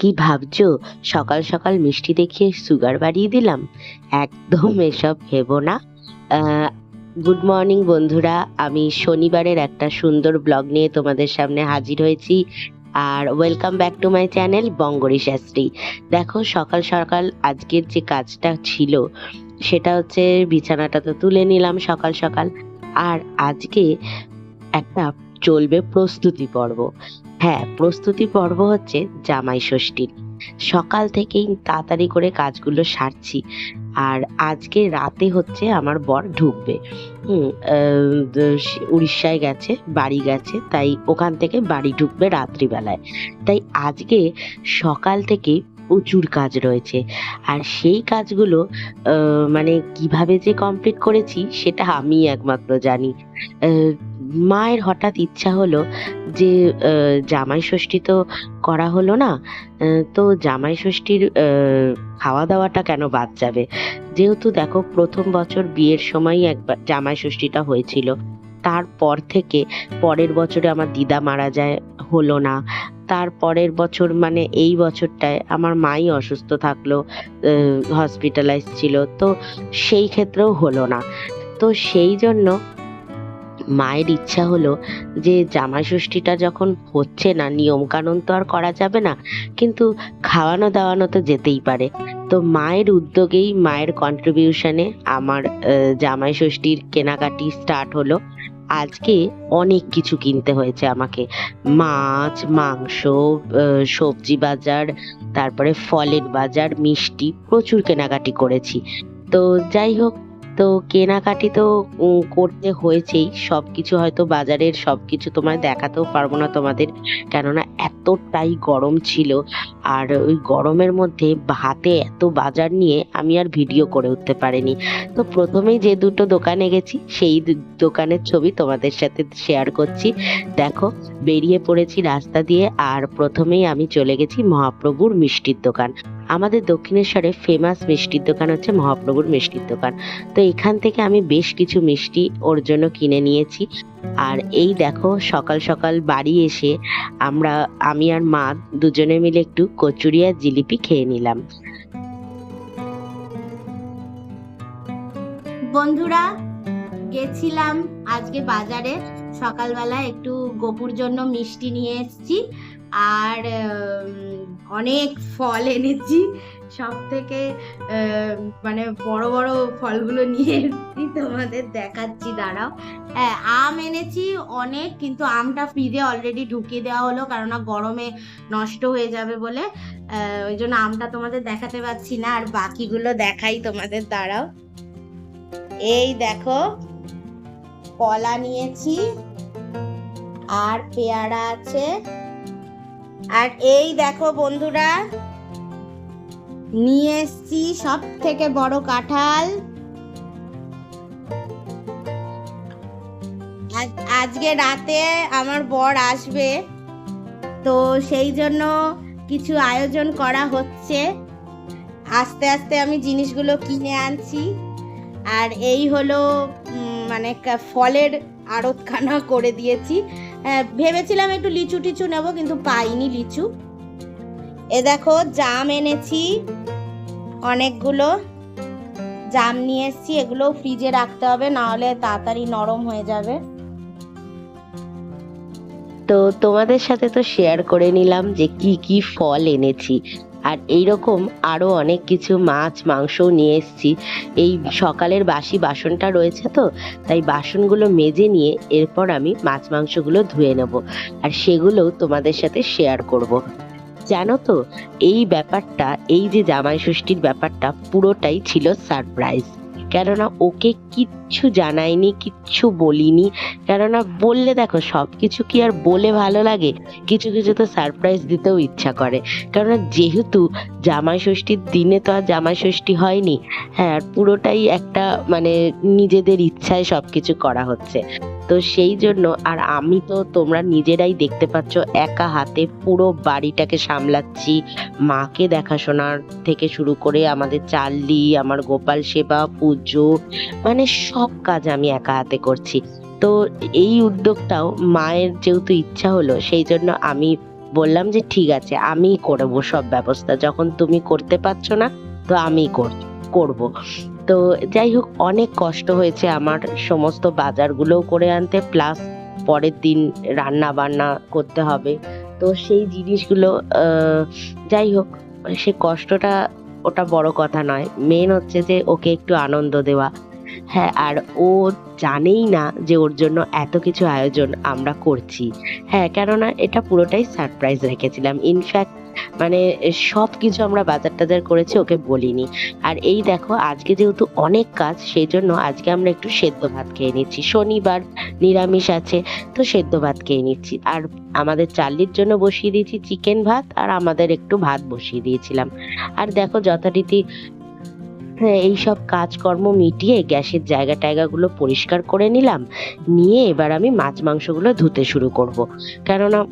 কি ভাবছ? সকাল সকাল মিষ্টি দেখিয়ে সুগার বাড়িয়ে দিলাম। একদম এসব ভেবো না। গুড মর্নিং বন্ধুরা, আমি শনিবারের একটা সুন্দর ব্লগ নিয়ে তোমাদের সামনে হাজির হয়েছি। আর welcome back to my channel বঙ্গরি Shastri. দেখো, সকাল সকাল আজকের যে কাজটা ছিল, সেটা হচ্ছে বিছানাটা তো তুলে নিলাম সকাল সকাল। আর আজকে একটা চলবে প্রস্তুতি পর্ব। হ্যাঁ প্রস্তুতি পর্ব হচ্ছে জামাই ষষ্ঠীর। সকাল থেকেই তাড়াতাড়ি করে কাজগুলো সারছি। আর আজকে রাতে হচ্ছে আমার বর ঢুকবে। উড়িষ্যায় গেছে, বাড়ি গেছে, তাই ওখান থেকে বাড়ি ঢুকবে রাত্রিবেলায়। তাই আজকে সকাল থেকে প্রচুর কাজ রয়েছে। আর সেই কাজগুলো মানে কীভাবে যে কমপ্লিট করেছি সেটা আমি একমাত্র জানি। মায়ের হঠাৎ ইচ্ছা হলো যে জামাই ষষ্ঠী তো করা হলো না তো জামাই ষষ্ঠীর খাওয়া দাওয়াটা কেন বাদ যাবে? যেহেতু দেখো প্রথম বছর বিয়ের সময়ই একবার জামাই ষষ্ঠীটা হয়েছিল। তারপর থেকে পরের বছরে আমার দিদা মারা যায়, হলো না। তার পরের বছর মানে এই বছরটায় আমার মাই অসুস্থ থাকল হসপিটালাইজ ছিল। তো সেই ক্ষেত্রেও হলো না। তো সেই জন্য মায়ের ইচ্ছা হলো যে জামাই ষষ্ঠীটা যখন হচ্ছে না নিয়ম কানুন তো আর করা যাবে না, কিন্তু খাওয়ানো দাওয়ানো তো যেতেই পারে। তো মায়ের উদ্যোগেই মায়ের কন্ট্রিবিউশনে আমার জামাই ষষ্ঠীর কেনাকাটি স্টার্ট হলো। আজকে অনেক কিছু কিনতে হয়েছে আমাকে। মাছ, মাংস সবজি বাজার, তারপরে ফলের বাজার, মিষ্টি প্রচুর কেনাকাটি করেছি। তো যাই হোক তো কেনাকাটি তো করতে হয়েছেই। সব কিছু হয়তো বাজারের সব কিছু তোমায় দেখাতেও পারব না তোমাদের। কেননা এতটাই গরম ছিল। আর ওই গরমের মধ্যে হাতে এত বাজার নিয়ে আমি আর ভিডিও করে উঠতে পারিনি। তো প্রথমেই যে দুটো দোকানে গেছি, সেই দোকানের ছবি তোমাদের সাথে শেয়ার করছি। দেখো, বেরিয়ে পড়েছি রাস্তা দিয়ে আর প্রথমেই আমি চলে গেছি মহাপ্রভুর মিষ্টির দোকান। আমাদের দক্ষিণেশ্বরে ফেমাস মিষ্টির দোকান হচ্ছে মহাপ্রভুর মিষ্টির দোকান। তো এখান থেকে আমি বেশ কিছু মিষ্টি ওর জন্য কিনে নিয়েছি। আর এই দেখো, সকাল সকাল বাড়ি এসে আমরা, আমি আর মা দুজনে মিলে একটু কচুরি আর জিলিপি খেয়ে নিলাম। বন্ধুরা, গেছিলাম আজকে বাজারে। সকালবেলা একটু গোপুর জন্য মিষ্টি নিয়ে এসেছি। আর অনেক ফল এনেছি। সব থেকে মানে বড় বড় ফলগুলো নিয়ে এসেছি, তোমাদের দেখাচ্ছি, দাঁড়াও। হ্যাঁ আম এনেছি অনেক, কিন্তু আমটা ফ্রিজে অলরেডি ঢুকিয়ে দেওয়া হলো, কেননা গরমে নষ্ট হয়ে যাবে বলে ওই জন্য আমটা তোমাদের দেখাতে পারছি না, আর বাকিগুলো দেখাই তোমাদের, দাঁড়াও। এই দেখো, কলা নিয়েছি, আর পেয়ারা আছে। আর এই দেখো বন্ধুরা, নিয়ে এসছি সব থেকে বড় কাঁঠাল। আজ- আজকে রাতে আমার বর আসবে, তো সেই জন্য কিছু আয়োজন করা হচ্ছে। আস্তে আস্তে আমি জিনিসগুলো কিনে আনছি। আর এই হলো মানে ফলের আড়তখানা করে দিয়েছি। ভেবেছিলাম একটু লিচু টিচু নেব, কিন্তু পাইনি লিচু। এ দেখো, জাম এনেছি, অনেকগুলো। জাম নিয়ে এসেছি এগুলো ফ্রিজে রাখতে হবে, নাহলে তাড়াতাড়ি নরম হয়ে যাবে। তো তোমাদের সাথে তো শেয়ার করে নিলাম যে কি কি ফল এনেছি। আর এই রকম আরও অনেক কিছু মাছ, মাংসও নিয়ে এসেছি। এই সকালের বাসি বাসনটা রয়েছে তো, তাই বাসনগুলো মেজে নিয়ে এরপর আমি মাছ, মাংসগুলো ধুয়ে নেব। আর সেগুলোও তোমাদের সাথে শেয়ার করব। জানো তো, এই ব্যাপারটা, এই যে জামাই ষষ্ঠীর ব্যাপারটা পুরোটাই ছিল সারপ্রাইজ কেননা ওকে কিচ্ছু জানাইনি কিচ্ছু বলিনি। কেননা বললে দেখো সব কিছু কি আর বলে ভালো লাগে? কিছু কিছু তো সারপ্রাইজ দিতেও ইচ্ছা করে। কেননা যেহেতু জামাই ষষ্ঠীর দিনে তো আর জামাই ষষ্ঠী হয়নি হ্যাঁ পুরোটাই একটা মানে নিজেদের ইচ্ছায় সব কিছু করা হচ্ছে। তো সেই জন্য আর আমি তো তোমরা নিজেরাই দেখতে পাচ্ছ একা হাতে পুরো বাড়িটাকে সামলাচ্ছি। মাকে দেখাশোনার থেকে শুরু করে আমাদের চাল্লি, আমার গোপাল সেবা, পুজো মানে সব কাজ আমি একা হাতে করছি। তো এই উদ্যোগটাও মায়ের যেহেতু ইচ্ছা হলো, সেই জন্য আমি বললাম যে ঠিক আছে, আমিই করব সব ব্যবস্থা। যখন তুমি করতে পারছ না, তো কর, করব। তো যাই হোক, অনেক কষ্ট হয়েছে আমার সমস্ত বাজারগুলোও করে আনতে প্লাস পরের দিন রান্না বান্না করতে হবে। তো সেই জিনিসগুলো যাই হোক, সে কষ্টটা ওটা বড় কথা নয়। মেন হচ্ছে যে ওকে একটু আনন্দ দেওয়া। হ্যাঁ আর ও জানেই না যে ওর জন্য এত কিছু আয়োজন আমরা করছি। হ্যাঁ কেননা এটা পুরোটাই সারপ্রাইজ রেখেছিলাম। ইনফ্যাক্ট মানে সব কিছু আমরা বাজার টাজার করেছি, ওকে বলিনি। আর এই দেখো, আজকে যেহেতু অনেক কাজ সেই জন্য আজকে আমরা একটু সেদ্ধ ভাত খেয়ে নিচ্ছি। শনিবার নিরামিষ আছে, তো সেদ্ধ ভাত খেয়ে নিচ্ছি। আর আমাদের চার্লির জন্য বসিয়ে দিয়েছি চিকেন ভাত, আর আমাদের একটু ভাত বসিয়ে দিয়েছিলাম। আর দেখো, যথারীতি হ্যাঁ এইসব কাজকর্ম মিটিয়ে গ্যাসের জায়গা টায়গাগুলো পরিষ্কার করে নিলাম। নিয়ে এবার আমি মাছ মাংসগুলো ধুতে শুরু করব। কেননা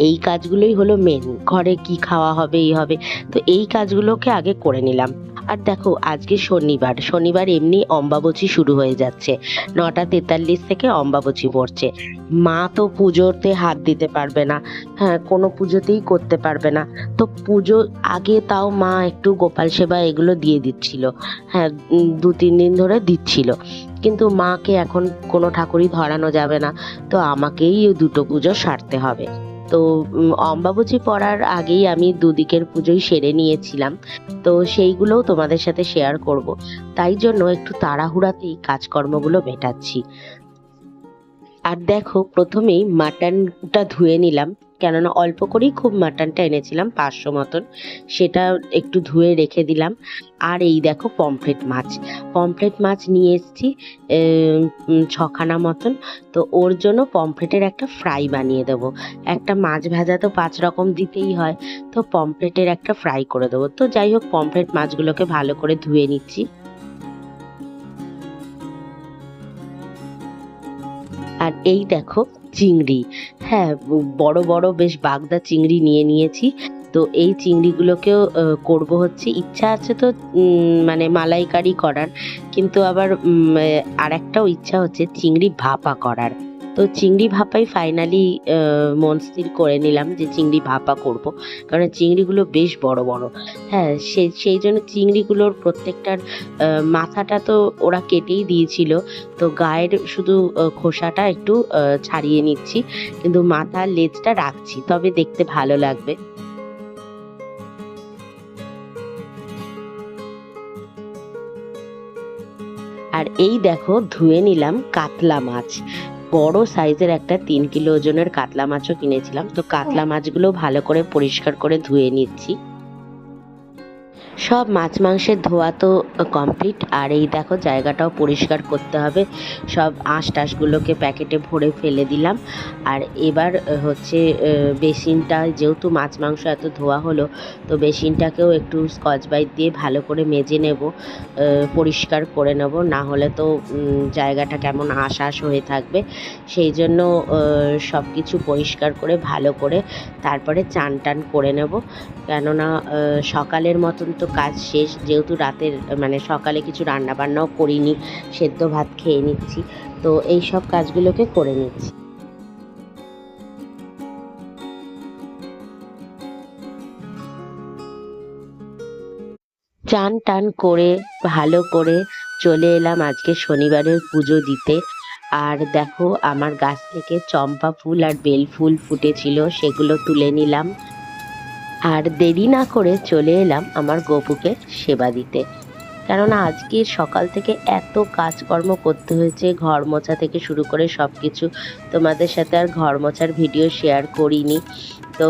এই কাজগুলোই হলো মেন ঘরে কি খাওয়া হবে, এই হবে। তো এই কাজগুলোকে আগে করে নিলাম। আর দেখো, আজকে শনিবার। শনিবার এমনি অম্বাবচি শুরু হয়ে যাচ্ছে। নটা তেতাল্লিশ থেকে অম্বাবচি পড়ছে। মা তো পুজোতে হাত দিতে পারবে না। হ্যাঁ কোনো পুজোতেই করতে পারবে না। তো পুজো আগে তাও মা একটু গোপাল সেবা এগুলো দিয়ে দিচ্ছিল। হ্যাঁ দু, তিন দিন ধরে দিচ্ছিল। কিন্তু মাকে এখন কোনো ঠাকুরই ধরানো যাবে না। তো আমাকেই দুটো পুজো সারতে হবে। তো অম্বাবচি পড়ার আগেই আমি দুদিকের পুজোই সেরে নিয়েছিলাম। তো সেইগুলোও তোমাদের সাথে শেয়ার করব। তাই জন্য একটু তাড়াহুড়াতেই কাজকর্মগুলো মেটাচ্ছি। আর দেখো, প্রথমেই মাটনটা ধুয়ে নিলাম। কেননা অল্প করেই খুব মাটনটা এনেছিলাম, পাঁচশো মতন। সেটা একটু ধুয়ে রেখে দিলাম। আর এই দেখো পমফ্রেট মাছ। পমফ্রেট মাছ নিয়ে এসেছি ছখানা মতন। তো ওর জন্য পমফ্রেটের একটা ফ্রাই বানিয়ে দেবো। একটা মাছ ভাজা তো পাঁচ রকম দিতেই হয়, তো পমফ্রেটের একটা ফ্রাই করে দেবো। তো যাই হোক, পমফ্রেট মাছগুলোকে ভালো করে ধুয়ে নিচ্ছি। আর এই দেখো চিংড়ি। হ্যাঁ বড় বড় বেশ বাগদা চিংড়ি নিয়ে নিয়েছি। তো এই চিংড়িগুলোকেও করব হচ্ছে, ইচ্ছা আছে তো মানে মালাইকারি করার। কিন্তু আবার আর একটাও ইচ্ছা হচ্ছে চিংড়ি ভাপা করার। তো চিংড়ি ভাপাই ফাইনালি মন স্থির করে নিলাম যে চিংড়ি ভাপা করব। কারণ চিংড়িগুলো বেশ বড় বড়। হ্যাঁ সেই সেই জন্য চিংড়িগুলোর প্রত্যেকটার মাথাটা তো ওরা কেটেই দিয়েছিল। তো গায়ের শুধু খোসাটা একটু ছাড়িয়ে নিচ্ছি। কিন্তু মাথার লেজটা রাখছি, তবে দেখতে ভালো লাগবে। আর এই দেখো, ধুয়ে নিলাম কাতলা মাছ। বড় সাইজের একটা তিন কিলো ওজনের কাতলা মাছও কিনেছিলাম। তো কাতলা মাছগুলো ভালো করে পরিষ্কার করে ধুয়ে নিচ্ছি। সব মাছ মাংসের ধোয়া তো কমপ্লিট আর এই দেখো জায়গাটাও পরিষ্কার করতে হবে। সব আঁশ টাশগুলোকে প্যাকেটে ভরে ফেলে দিলাম। আর এবার হচ্ছে বেসিনটা যেহেতু মাছ মাংস এত ধোয়া হলো, তো বেসিনটাকেও একটু স্কচ বাইট দিয়ে ভালো করে মেজে নেব পরিষ্কার করে নেব। না হলে তো জায়গাটা কেমন আঁশ আঁশ হয়ে থাকবে। সেই জন্য সব কিছু পরিষ্কার করে ভালো করে তারপরে চান টান করে নেব। কেননা সকালের মতন তো কাজ শেষ, যেহেতু রাতের মানে সকালে কিছু রান্না বান্নাও করিনি, সেদ্ধ ভাত খেয়ে নিচ্ছি, তো এই সব কাজগুলোকে করে নিচ্ছি। চান টান করে, ভালো করে চলে এলাম আজকে শনিবারের পুজো দিতে। আর দেখো, আমার গাছ থেকে চম্পা ফুল আর বেল ফুল ফুটেছিল, সেগুলো তুলে নিলাম। আর দেরি না করে চলে এলাম আমার গপুকে সেবা দিতে। কেননা আজকে সকাল থেকে এত কাজকর্ম করতে হয়েছে, ঘর মোছা থেকে শুরু করে সব কিছু তোমাদের সাথে আর ঘর মোছার ভিডিও শেয়ার করিনি। তো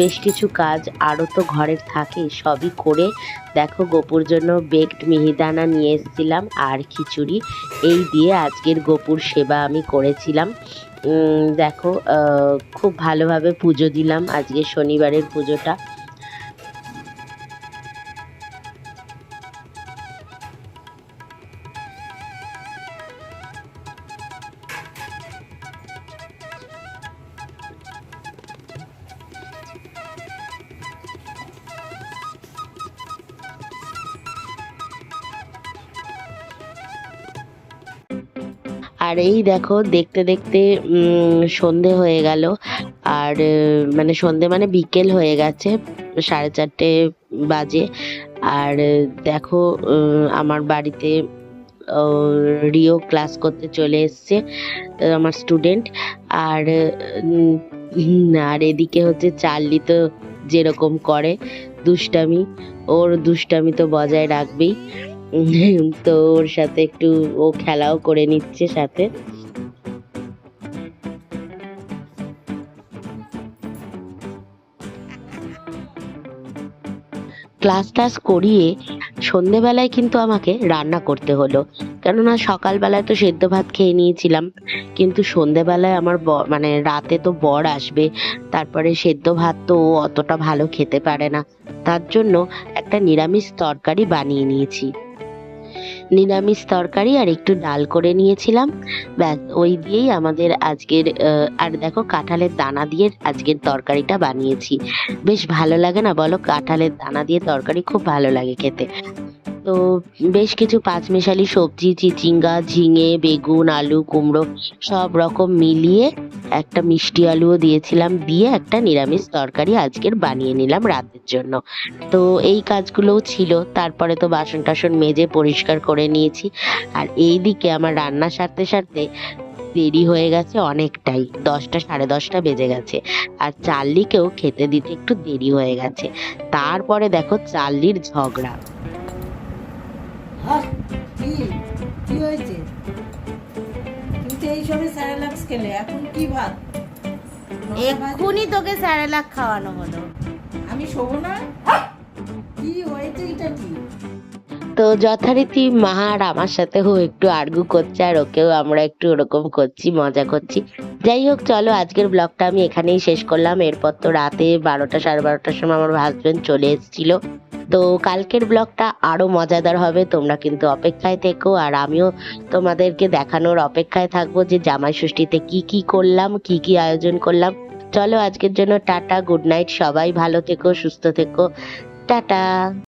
বেশ কিছু কাজ আরও তো ঘরের থাকে, সবই করে দেখো গোপুর জন্য বেকড মিহিদানা নিয়ে এসেছিলাম আর খিচুড়ি। এই দিয়ে আজকের গোপুর সেবা আমি করেছিলাম। দেখো খুব ভালোভাবে পুজো দিলাম আজকে শনিবারের পুজোটা। আর এই দেখো, দেখতে দেখতে সন্ধে হয়ে গেল। আর মানে সন্ধে মানে বিকেল হয়ে গেছে, সাড়ে চারটে বাজে। আর দেখো আমার বাড়িতে রিও ক্লাস করতে চলে এসছে আমার স্টুডেন্ট। আর আর এদিকে হচ্ছে চার্লি তো যেরকম করে, দুষ্টামি। ওর দুষ্টামি তো বজায় রাখবেই। তো ওর সাথে একটু ও খেলাও করে নিচ্ছে সাথে। ক্লাস টাস করিয়ে সন্ধেবেলায় কিন্তু আমাকে রান্না করতে হলো। কেননা সকালবেলায় তো সেদ্ধ ভাত খেয়ে নিয়েছিলাম, কিন্তু সন্ধেবেলায় আমার মানে রাতে তো বর আসবে, তারপরে সেদ্ধ ভাত তো অতটা ভালো খেতে পারে না। তার জন্য একটা নিরামিষ তরকারি বানিয়ে নিয়েছি। নিরামিষ তরকারি আর একটু ডাল করে নিয়েছিলাম। ব্যাস, ওই দিয়েই আমাদের আজকের আর দেখো কাঁঠালের দানা দিয়ে আজকের তরকারিটা বানিয়েছি। বেশ ভালো লাগে না বলো? কাঁঠালের দানা দিয়ে তরকারি খুব ভালো লাগে খেতে। তো বেশ কিছু পাঁচমিশালি সবজি, চিচিঙ্গা, ঝিঙে, বেগুন, আলু, কুমড়ো সব রকম মিলিয়ে একটা মিষ্টি আলুও দিয়েছিলাম, দিয়ে একটা নিরামিষ তরকারি আজকের বানিয়ে নিলাম রাতের জন্য। তো এই কাজগুলোও ছিল, তারপরে তো বাসন টাসন মেজে পরিষ্কার করে নিয়েছি। আর এই দিকে আমার রান্না সারতে সারতে দেরি হয়ে গেছে অনেকটাই, দশটা সাড়ে দশটা বেজে গেছে। আর চার্লিকেও খেতে দিতে একটু দেরি হয়ে গেছে। তারপরে দেখো চার্লির ঝগড়া। হাস, কি? কি হয়েছে? তো এই সময় স্যারেলাক্স খেলে এখন কি ভাত? এক্ষুনি তোকে স্যারেলাক খাওয়ানো হলো। আমি শোবো না? কি হয়েছে এটা কি? তো যথারীতি মা আর আমার সাথেও একটু আর্গু করছে আর ওকেও আমরা একটু ওরকম করছি মজা করছি। যাই হোক চলো আজকের ব্লগটা আমি এখানেই শেষ করলাম। এরপর তো রাতে বারোটা সাড়ে বারোটার সময় আমার হাজবেন্ড চলে এসেছিল। তো কালকের ব্লগটা আরও মজাদার হবে, তোমরা কিন্তু অপেক্ষায় থেকো, আর আমিও তোমাদেরকে দেখানোর অপেক্ষায় থাকব যে জামাই ষষ্ঠীতে কি কি করলাম, কি কি আয়োজন করলাম। চলো আজকের জন্য টাটা, গুড নাইট, সবাই ভালো থেকো, সুস্থ থেকো, টাটা।